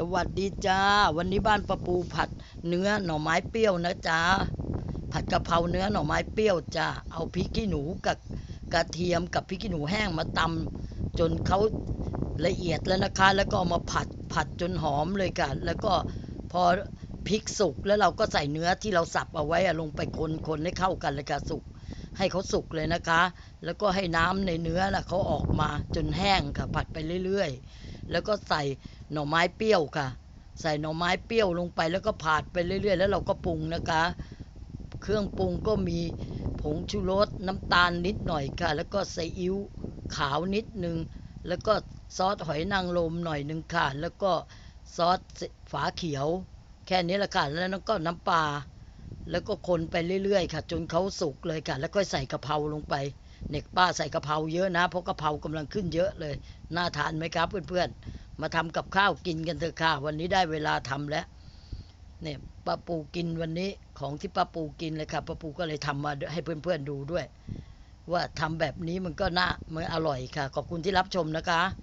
สวัสดีจ้า วันนี้บ้านประปูผัดเนื้อหน่อไม้เปรี้ยวนะจ้าผัดกะเพราเนื้อหน่อไม้เปรี้ยวจ้าเอาพริกขี้หนูกับกระเทียมกับพริกขี้หนูแห้งมาตำจนเขาละเอียดแล้วนะคะ แล้วก็เอามาผัดผัดจนหอมเลยค่ะ แล้วก็พอพริกสุกแล้วเราก็ใส่เนื้อที่เราสับเอาไว้ลงไปคนคนให้เข้ากันเลยค่ะสุกให้เขาสุกเลยนะคะ แล้วก็ให้น้ำในเนื้อนะเขาออกมาจนแห้งค่ะผัดไปเรื่อยๆ แล้วก็ใส่หน่อไม้เปรี้ยวค่ะ ใส่หน่อไม้เปรี้ยวลงไปแล้วก็ผัดไปเรื่อย ๆ แล้วเราก็ปรุงนะคะ เครื่องปรุงก็มีผงชูรสน้ำตาลนิดหน่อยค่ะ แล้วก็ซีอิ๊วขาวนิดนึง แล้วก็ซอสหอยนางรมหน่อยหนึ่งค่ะ แล้วก็ซอสฝาเขียว แค่นี้ละค่ะแล้วก็น้ำปลาแล้วก็คนไปเรื่อยๆ ค่ะ จนเขาสุกเลยค่ะ แล้วก็ใส่กะเพราลงไป เน็กป้าใส่กะเพราเยอะนะเพราะกะเพรากำลังขึ้นเยอะเลย น่าทานไหมครับ เพื่อนๆ มาทำกับข้าวกินกันเถอะค่ะ วันนี้ได้เวลาทำแล้ว เนี่ยป้าปูกินวันนี้ของที่ป้าปูกินเลยค่ะป้าปูก็เลยทำมาให้เพื่อนๆดูด้วย ว่าทำแบบนี้มันก็น่ามันอร่อยค่ะ ขอบคุณที่รับชมนะคะ